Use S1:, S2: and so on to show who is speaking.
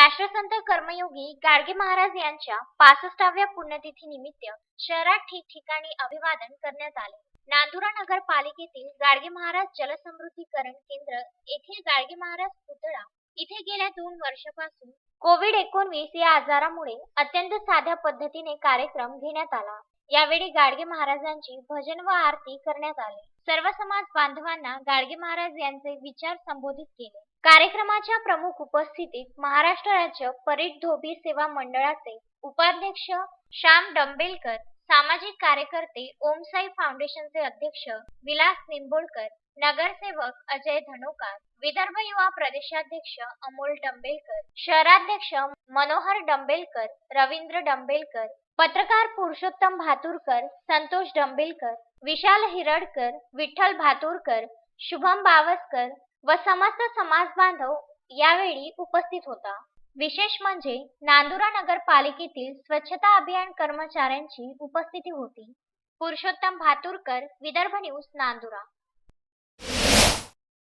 S1: राष्ट्रसंत कर्मयोगी गाडगे महाराज यांच्या पासष्टाव्या पुण्यतिथी निमित्त शहरात ठिकठिकाणी अभिवादन करण्यात आले. नांदुरा नगरपालिकेतील गाडगे महाराज जलसमृद्धीकरण केंद्र येथील गाडगे महाराज पुतळा इथे गेल्या दोन वर्षापासून कोविड एकोणवीस या आजारामुळे अत्यंत साध्या पद्धतीने कार्यक्रम घेण्यात आला. यावेळी गाडगे महाराजांची भजन व आरती करण्यात आली. सर्व समाज बांधवांना गाडगे महाराज यांचे विचार संबोधित केले. कार्यक्रमाच्या प्रमुख उपस्थितीत महाराष्ट्र राज्य परीट धोबी सेवा मंडळाचे उपाध्यक्ष श्याम डंबेलकर सामाजिक कार्यकर्ते ओमसाई फाउंडेशनचे अध्यक्ष विलास निंबोळकर नगरसेवक अजय धनोकार विदर्भ युवा प्रदेशाध्यक्ष अमोल डंबेलकर शहराध्यक्ष मनोहर डंबेलकर रवींद्र डंबेलकर पत्रकार पुरुषोत्तम भातुरकर संतोष डंबेलकर विशाल हिरडकर विठ्ठल भातुरकर शुभम बावसकर व समस्त समाज बांधव यावेळी उपस्थित होता. विशेष म्हणजे नांदुरा नगरपालिकेतील स्वच्छता अभियान कर्मचाऱ्यांची उपस्थिती होती. पुरुषोत्तम भातुरकर विदर्भ न्यूज नांदुरा.